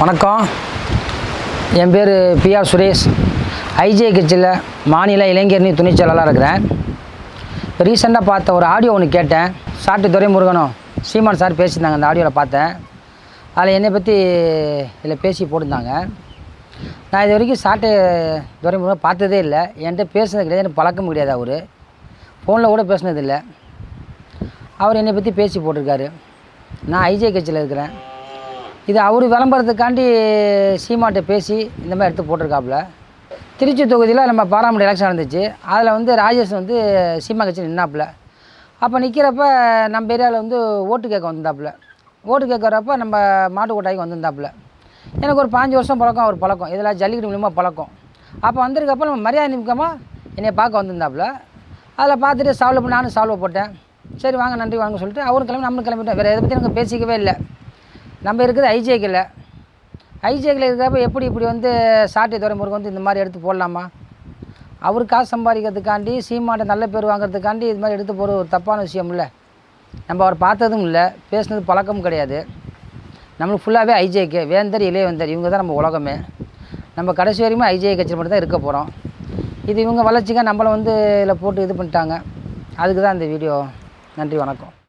வணக்கம். என் பேர் பிஆர் சுரேஷ். ஐஜே கட்சியில் மாநில இளைஞரணி துணைச் செயலாளராக இருக்கிறேன். இப்போ ரீசெண்டாக பார்த்த ஒரு ஆடியோ ஒன்று கேட்டேன். சாட்டு துரைமுருகனும் சீமான் சார் பேசியிருந்தாங்க அந்த ஆடியோவில் பார்த்தேன். அதில் என்னை பற்றி இதில் பேசி போட்டிருந்தாங்க. நான் இது வரைக்கும் சாட்டு துரைமுருகன் பார்த்ததே இல்லை. என்கிட்ட பேசுனது கிடையாது எனக்கு பழக்கம் கிடையாது அவர். ஃபோனில் கூட பேசுனதில்லை அவர் என்னை பற்றி பேசி போட்டிருக்காரு. நான் ஐஜே கட்சியில் இருக்கிறேன். இது அவர் விளம்பரத்துக்காண்டி சீமாட்ட பேசி இந்த மாதிரி எடுத்து போட்டிருக்காப்புல. திருச்சி தொகுதியில் நம்ம பாராமணி எலெக்ஷன் நடந்துச்சு. அதில் வந்து ராஜேஷ் வந்து சீமா கட்சி நின்னாப்புல. அப்போ நிற்கிறப்ப நம்ம ஏரியாவில் வந்து ஓட்டு கேட்க வந்திருந்தாப்புல. ஓட்டு கேட்குறப்ப நம்ம மாட்டு கொட்டாய்க்கு வந்திருந்தாப்புல. எனக்கு ஒரு பாஞ்சு வருஷம் பழக்கம் ஒரு பழக்கம். இதில் ஜல்லிக்கட்டு மூலியமாக பழக்கம். அப்போ வந்திருக்கப்ப நம்ம மரியாதை நிமிக்கமாக என்னை பார்க்க வந்திருந்தாப்புல. அதில் பார்த்துட்டு சால்வ் நானும் சால்வ் போட்டேன். சரி வாங்க நன்றி வாங்க சொல்லிட்டு அவரும் கிளம்பி நம்மளும் கிளம்பிட்டோம். வேறு எதை பற்றி எனக்கு பேசிக்கவே இல்லை. நம்ம இருக்குது ஐஜேக்கில் ஐஜேக்கில் இருக்கிறப்ப எப்படி இப்படி வந்து சாட்டை துறைமுருகன் வந்து இந்த மாதிரி எடுத்து போடலாமா? அவர் காசு சம்பாதிக்கிறதுக்காண்டி சீமாட்ட நல்ல பேர் வாங்குறதுக்காண்டி இது மாதிரி எடுத்து போகிற ஒரு தப்பான விஷயம் இல்லை. நம்ம அவர் பார்த்ததும் இல்லை பேசுனது பழக்கமும் கிடையாது. நம்மளுக்கு ஃபுல்லாகவே ஐஜேக்கு வேந்தர் இளையவேந்தர் இவங்க தான் நம்ம உலகமே. நம்ம கடைசி வரையுமே ஐஜே கட்சியில் மட்டும் தான் இருக்க போகிறோம் இது இவங்க வளர்ச்சிக்காக நம்மளை வந்து இதில் போட்டு இது பண்ணிட்டாங்க. அதுக்கு தான் இந்த வீடியோ. நன்றி வணக்கம்.